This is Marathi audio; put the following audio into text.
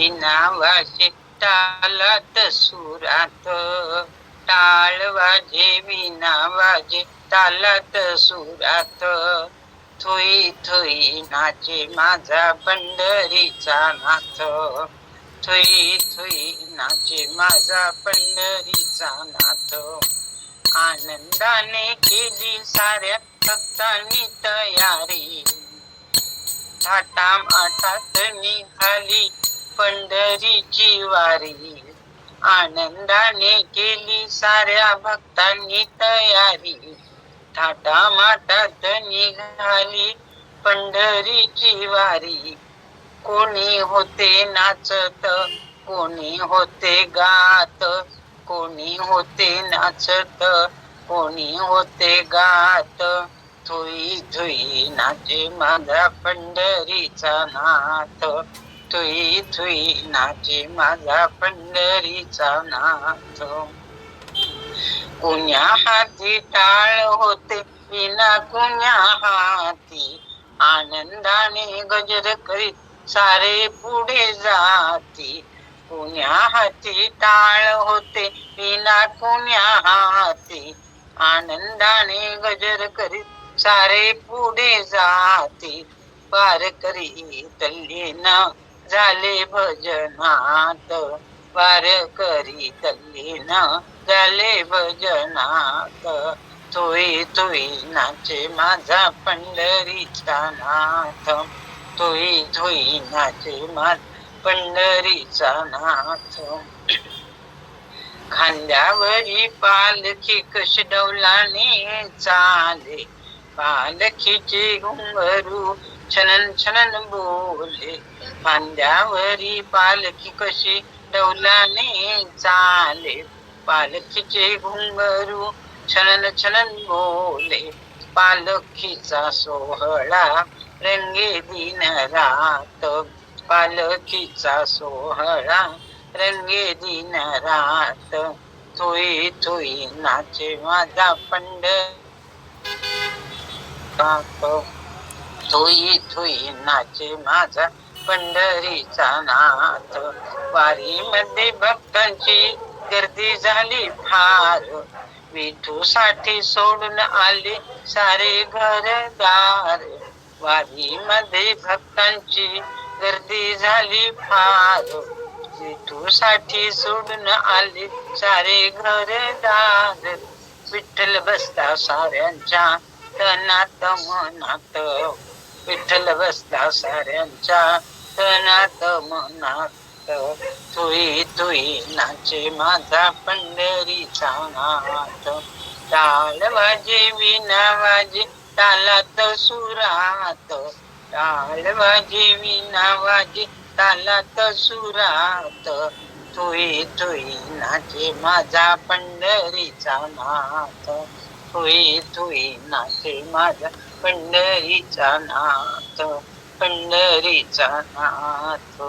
विना वाजे सुरात. टाळ वाजे विना वाजे तालात सुरात. थोई थोई नाचे माझा पंढरीचा नाथ. थोई थोई नाचे माझा पंढरीचा नाथ. आनंदाने केली साऱ्या भक्तांनी तयारी. थाटा माठात निघाली पंढरीची वारी. आनंदाने केली साऱ्या भक्तांनी तयारी. थाटा माटात निघाली पंढरीची वारी. कोणी होते नाचत कोणी होते गात कोणी होते नाचत कोणी होते गात. थोई थोई नाचे माझा पंढरीचा नाथ थुई थुई नाचे माझा पंढरीचा नाथ कुण्या हाती टाळ होते विना कुण्या हाती. आनंदाने गजर करीत सारे पुढे जाती. कुण्या हाती टाळ होते विना कुण्या हाती. आनंदाने गजर करीत सारे पुढे जाते. पार करी तल्लीन झाले भजनात वार करी तल्लीना झाले भजनात तोई तोई नाचे माझा पंढरीचा नाथ. तोई तोई नाचे माझा पंढरीचा नाथ. खांद्यावरी पालखी कश डौलाने चाले. पालखीचे घुंगरू छनन छनन बोले खांद्यावरी पालखी कशी डौलाने चाले. पालखीचे घुंगरू छनन छनन बोले पालखीचा सोहळा रंगे दिन रात. पालखीचा सोहळा रंगे दिन रात. थोई थोई नाचे माझा पंड थोई थोई नाचे माझा पंढरीचा नाथ. वारी मध्ये भक्तांची गर्दी झाली फार. विठू साठी सोडून आले सारे घरदार. वारी मध्ये भक्तांची गर्दी झाली फार. विठू साठी सोडून आले सारे घरदार. विठ्ठल बसता साऱ्यांच्या तनात मनात. विठ्ठल बसला साऱ्यांच्या तनात मनात. तुई तुई नाचे माझा पंढरीचा नाथ. टाळ वाजे विना वाजे तालात सुरात. टाळ वाजे विना वाजे तालात सुरात. तुई तुई नाचे माझा पंढरीचा नाथ. होई तुई नाचे माझ्या पंढरीचा नाथ पंढरीचा नाथ